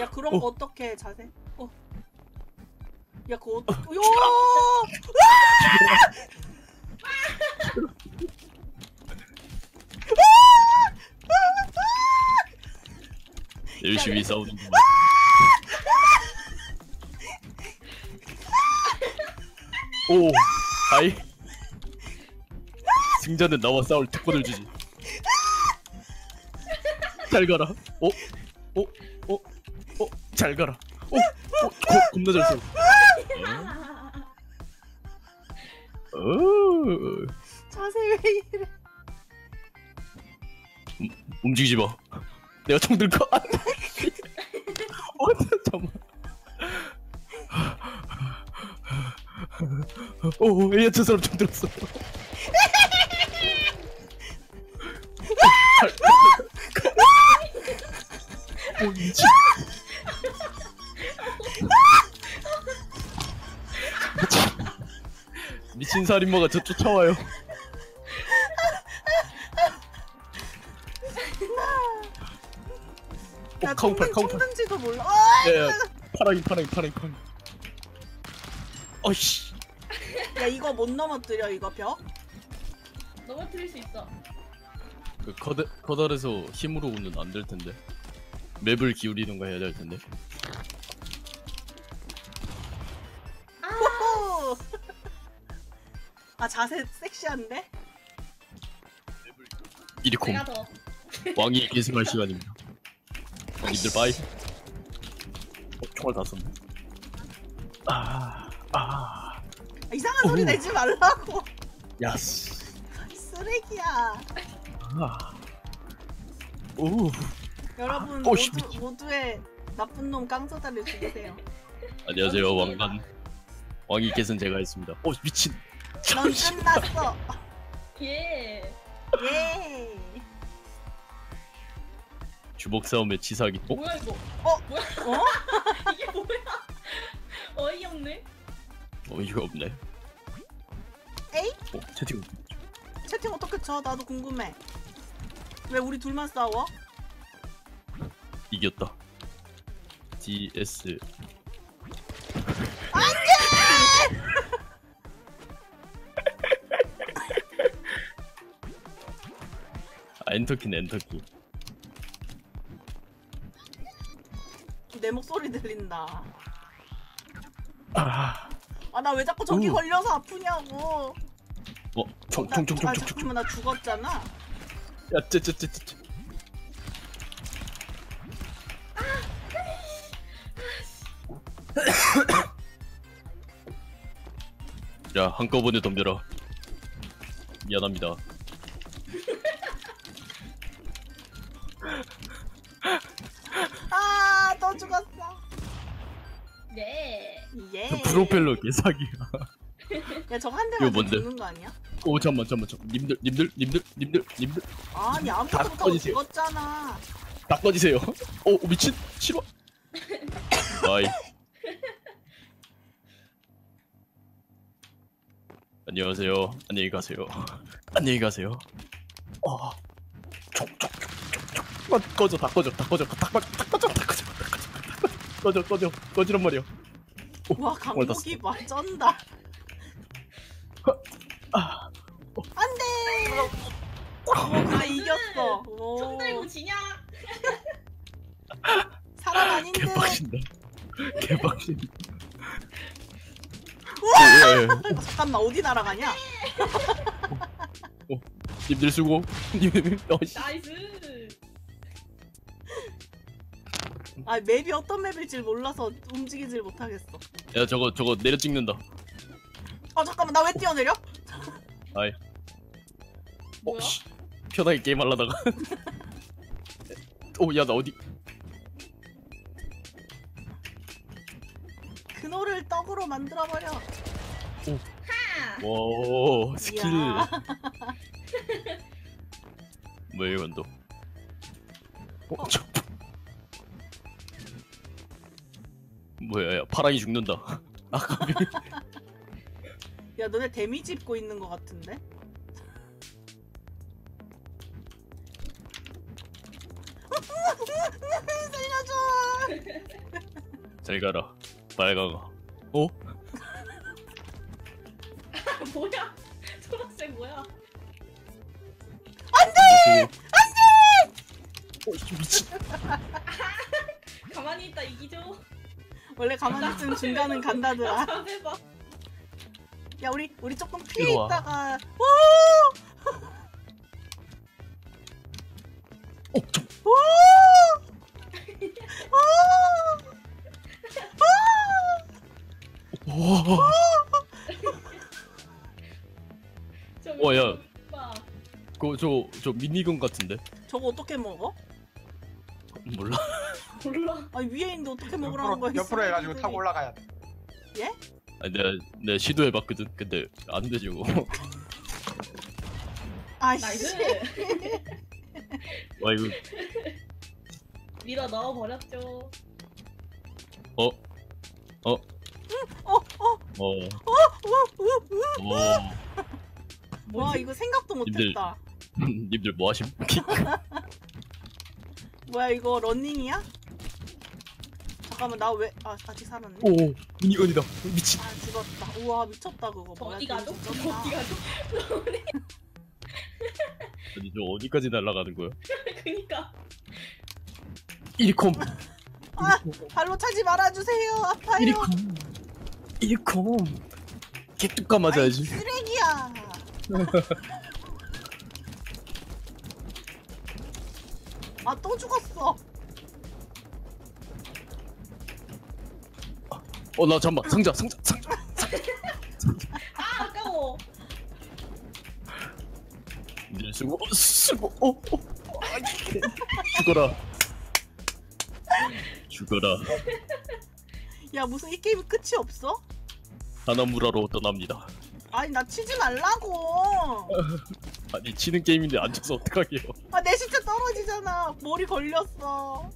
야 그런 거 어 떻게 자세? 어. 야 그거 어떻게? 요! 열심히 싸우는구만. 오, 하이. 승자는 나와 싸울 특권을 주지. 잘 가라. 어, 어, 어, 어, 잘 가라. 어, 어, 거, 겁나 잘 쏘. 어, 자세 왜 이래? 움직이지 마. 내가 총 돼. 어, 잠깐만. 오, 얘저 사람 총 들었어. 오, 미친. 살인마가 저 쫓아와요. 야 어, 카운팔, 총 카운팔. 든지도 몰라. 어! 야, 야, 파랑이, 파랑이, 파랑이, 파랑이. 어이씨. 야 이거 못 넘어뜨려 이거 벽? 넘어뜨릴 수 있어. 그 커다, 커달에서 힘으로 오는 안될 텐데. 맵을 기울이는가 해야 될 텐데. 호호. 아 자세 섹시한데? 이리콤 내가 더. 왕이 계승할 시간입니다. 님들 빠이. 어, 총알 다 썼네. 아, 아, 아, 이상한 소리. 내지 말라고. 야스. 쓰레기야. 아, 오. 여러분 어, 씨, 모두 미친. 모두의 나쁜 놈 깡소다를 죽이세요. 안녕하세요 왕관. 왕이 계승 제가 했습니다. 어 미친. 넌 끝났어. 예. 예. 주먹 싸움의 치사기. 어? 뭐야 이거? 어? 뭐야? 어? 이게 뭐야? 어이없네. 어 이거 없네. 에이? 어 채팅. 채팅 어떻게 쳐? 나도 궁금해. 왜 우리 둘만 싸워? 이겼다. DS. 아, 엔터키는 엔터키. 내 목소리 들린다. 아, 아나 왜 자꾸 저기 오. 걸려서 아프냐고. 어, 총, 나- 총, 총, 총, 아 총, 총. 잠깐만 나 죽었잖아. 야, 쟤, 쟤, 쟤, 쟤. 쟤. 야, 한꺼번에 덤벼라. 미안합니다. 프로펠러 개사기야. 야, 저거 한 이거 뭔데? 죽는 거 아니야? 오, 잠만, 잠만, 잠만. 님들, 님들, 님들, 님들, 님들. 아니 다 아무것도 못하고 꺼지세요. 죽었잖아. 다 꺼지세요. 오, 오, 미친. 싫어. 바이. 안녕하세요. 안녕히 가세요. 안녕히 가세요. 어. 총, 총. 꺼, 꺼져, 다 꺼져, 다 꺼져, 다 꺼져, 다 꺼져, 다 꺼져, 다 꺼져, 꺼져, 꺼져, 꺼지란 말이야. 와 강목이 말 쩐다. 아, 안돼. 오 근데 이겼어. 총오 들고 지냐? 사람 아닌 듯. 개빡신다. 개빡신다. 우와! 오, 예, 예. 어, 잠깐만 어디 날아가냐? 님들 수고. 님, 어씨. 나이스. 아 맵이 어떤 맵일지 몰라서 움직이질 못하겠어. 야, 저거, 저거 내려 찍는다. 아 잠깐만 나 왜 뛰어내려? 아이. 어, 뭐야? 씨. 편하게 게임 하려다가. 오, 야, 나 어디? 그노를 떡으로 만들어 버려. 하. 와, 스킬. 이야. 뭐야, 이건 또. 어, 저. 뭐야, 야, 파랑이 죽는다. 아까 야 너네 데미지 입고 있는 것 같은데? 살려줘. 잘 가라. 빨강아. 어? 뭐야? 초록색 뭐야? 안돼! 안돼! 어, 이 미친. 가만히 있다 이기죠. 원래 가만히 있으면 중간은 간다더라. 야 우리 우리 조금 피해 이리 와. 있다가 어, 저, 오! 오! 와. 저 어, 야. 오빠. 그거 저, 저 미니건 같은데? 저거 어떻게 먹어? 아니 위에 있는데 어떻게 먹으라는 거야? 옆으로 해가지고 타고 올라가야 돼. 아니, 내가, 내가 시도해봤거든. 근데 안 되지, 그거. 아이씨. 나이스. 와, 이거, 밀어 넣어 버렸죠. 어? 어? 어, 어, 어. 우, 우, 우. 어. 와 이거 생각도 님들. 못했다. 님들 뭐 하심? 뭐야 이거 런닝이야? 잠깐만 나 왜 아, 아직 살았네. 오, 미니건이다. 미친. 아 죽었다. 우와 미쳤다 그거. 뭐야? 어디. 어디 가죠? 아니, 저 어디까지 날아가는 거야? 그니까. 일콤. 아 발로 차지 말아주세요. 아파요. 일콤. 일콤. 개뚜까 맞아야지. 아이, 쓰레기야. 아 또 죽었어. 어, 나 잠만. 상자, 상자, 상자. 아 아까워. 니들 쓰고, 어, 쓰고, 어, 어. 아이, 죽어라. 죽어라. 야 무슨 이 게임 끝이 없어? 하나무라로 떠납니다. 아니 나 치지 말라고. 아니 치는 게임인데 안 쳐서 어떡하게요? 아내 시체 떨어지잖아. 머리 걸렸어.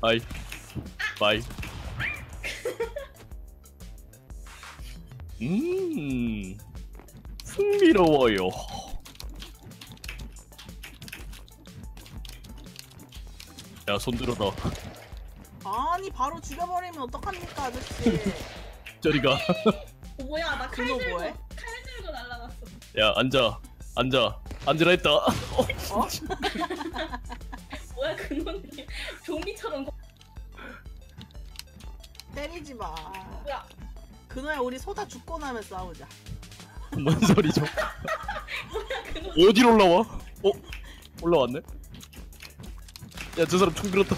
아이, 바이. 음, 흥미로워요. 야, 손 들어라. 아니 바로 죽여버리면 어떡합니까 아저씨. 저리가. 어, 뭐야 나 칼 그거 들고 뭐해? 칼 들고 날라갔어. 야, 앉아. 앉아. 앉으라 했다. 어, 어? 뭐야 그놈이 좀비처럼 거- 때리지 마. 뭐야? 그노야 우리 소다 죽고 나면 싸우자. 뭔 소리죠? 어디로 올라와? 어? 올라왔네? 야, 저 사람 총 들었다.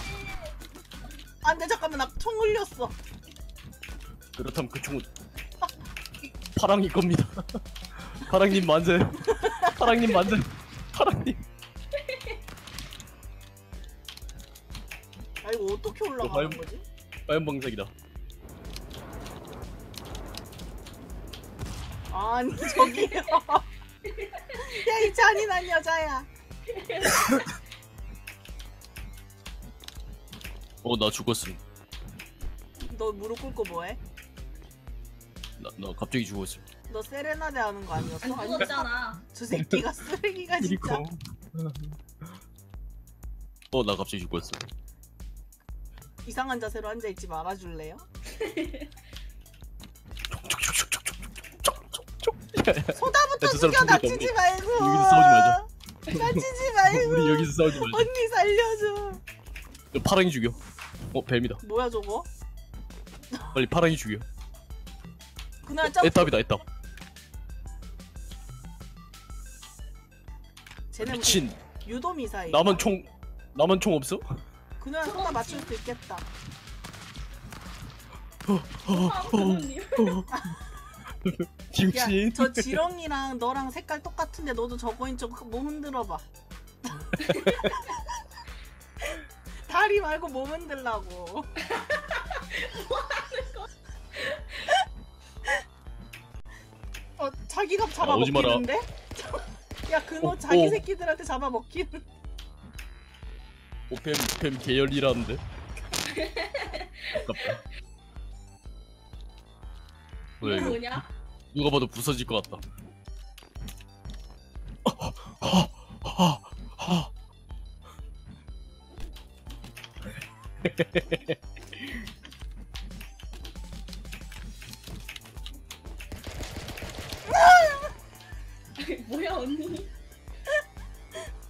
안돼 잠깐만 나 총 흘렸어. 그렇다면 그 총은 파랑이 겁니다. 파랑님 만세. 파랑님 만세. 파랑님. 아 이거 어떻게 올라가는 과연- 거지? 빨간 방색이다. 아니 저기요. 야 이 잔인한 여자야. 어, 나 죽었음. 너 무릎 꿇고 뭐해? 나, 나 갑자기 죽었음. 너 세레나데 하는 거 아니었어? 안 아니 죽었잖아. 저 새끼가 쓰레기가 진짜. 어, 나 갑자기 죽었어. 이상한 자세로 앉아 있지 말아줄래요? 소다부터 사람 죽여 다치지 말고. 여기서 싸우지 말자. 다치지 말고. 우리 여기서 싸우지 말자. 언니 살려줘. 너 파랑이 죽여. 어, 뱀이다. 뭐야 저거? 빨리 파랑이 죽여. 그날 점. 애답이다, 애답. 쟤네 미친. 유도 미사일. 나만 총, 나만 총 없어? 그날 소다 맞출 수 있겠다. 아 그놈이. 야, 김치. 저 지렁이랑 너랑 색깔 똑같은데 너도 저거인 척몸 흔들어봐. 다리 말고 몸 흔들라고. 어, 자기가 아. 잡아먹히는데? 야, 그노 어, 자기 어. 새끼들한테 잡아먹히는. 오, 뱀, 뱀 계열이라는데. 아깝다. 왜 이거 이거 뭐냐? 누가 봐도 부서질 것 같다. 뭐야 언니?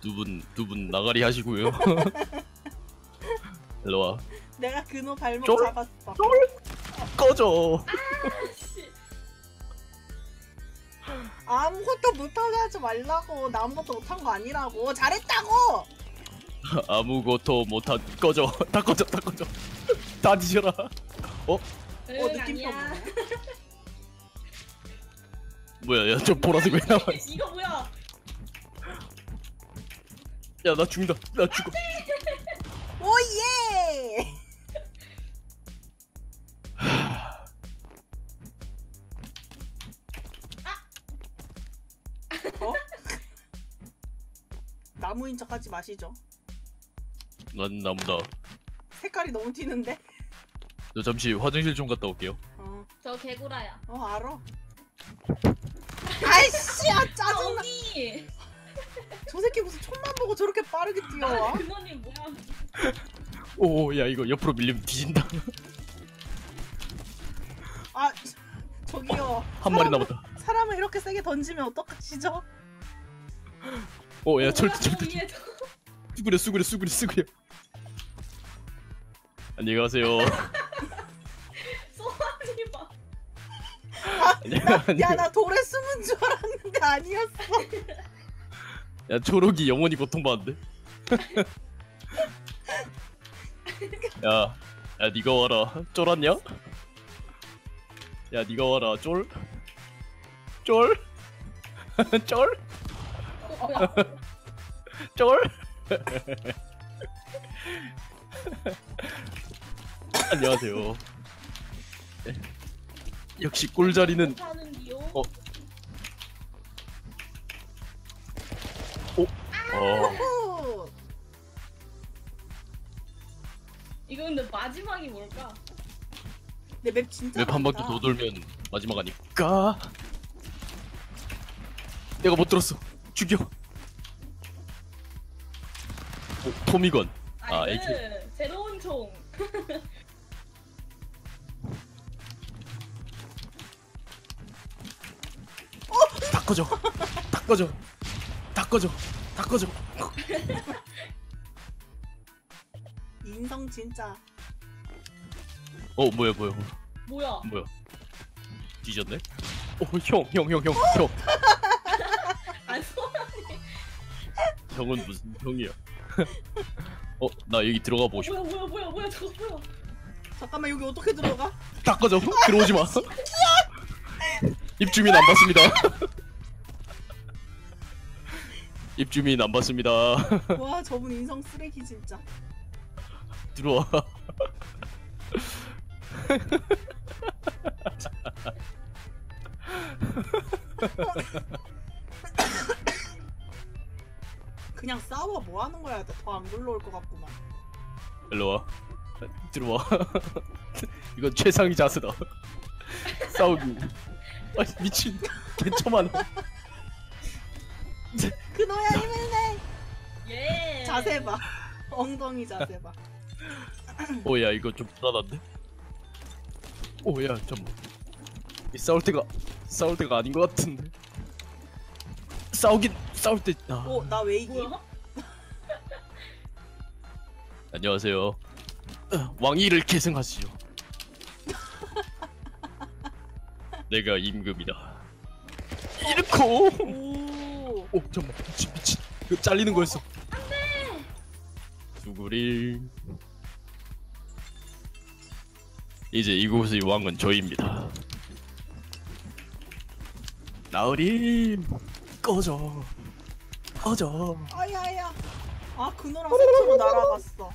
두 분, 두 분 나가리 하시고요. 일로 와. 내가 근호 발목 쫄. 잡았어. 꺼져. 아무것도 못하게 하지 말라고. 나 아무것도 못한 거 아니라고. 잘했다고. 아무것도 못한 꺼져. 다 꺼져, 다 꺼져. 다 뒤져라. 어응 느낌표 아니야. 뭐야, 야, 저 보라색 왜 나와 있어? 이거 뭐야? 야, 나 죽는다. 나 죽어. 오예. 어? 나무인 척 하지 마시죠. 난 나무다. 색깔이 너무 튀는데. 저 잠시 화장실 좀 갔다 올게요. 어, 저 개구라야. 어 알아. 아이씨, 아아 짜증나. 언니. 저 새끼 무슨 총만 보고 저렇게 빠르게 뛰어와? 근원님 뭐야? 오, 야, 이거 옆으로 밀리면 뒤진다. 아, 저기요. 한 마리 남았다. 사람을 이렇게 세게 던지면 어떡하시죠? 오, 야, 절대, 절대. 수그려, 수그려, 수그려, 수그려. 안녕히 가세요. 소환이 봐. 안녕. 야, 나 돌에 숨은 줄 알았는데 아니었어. 야 초록이 영원히 고통받는데? 야, 야 니가 와라 쫄았냐? 야 니가 와라 쫄? 쫄? 쫄? 쫄? 안녕하세요 역시 꿀자리는? 어. 어 후. 이거 근데 마지막이 뭘까? 내 맵 진짜 맵 한 바퀴 많다. 더 돌면 마지막 아닐까? 내가 못 들었어. 죽여. 오, 토미건. 아, 아니, AK. 그 새로운 총. 다 꺼져. 다 꺼져. 다 꺼져. 다 꺼져. 인성 진짜. 어, 뭐야, 뭐야, 뭐야? 뭐야. 뒤졌네? 어, 형, 형, 형, 형, 형. 형은 무슨 형이야? 어, 나 여기 들어가 보고 싶어. 뭐야 뭐야 뭐야 뭐야 저거 뭐야? 잠깐만 여기 어떻게 들어가? 다 꺼져. 들어오지 마. 입주민 안 받습니다. 입주민 안 받습니다. 와 저분 인성 쓰레기 진짜. 들어와. 그냥 싸워 뭐 하는 거야? 더안 불러올 것 같구만. 일로 와. 들어와. 이건 최상위 자세다. 싸우기. 아 미친. 개처만. 그노야 힘을 내. 예. 자세 봐. 엉덩이 자세 봐. 오야 이거 좀 불안한데? 오야 잠만. 이 싸울 때가 싸울 때가 아닌 것 같은데. 싸우긴 싸울 때. 아. 오나왜 이기? 안녕하세요. 어, 왕위를 계승하시오. 내가 임금이다. 이렇고. 오. 오 잠만 미친 미친. 이거 잘리는 거였어. 안돼. 수구리. 이제 이곳의 왕은 저입니다. 나으림 꺼져 꺼져 아야야. 아 그노랑 세트로 날아갔어.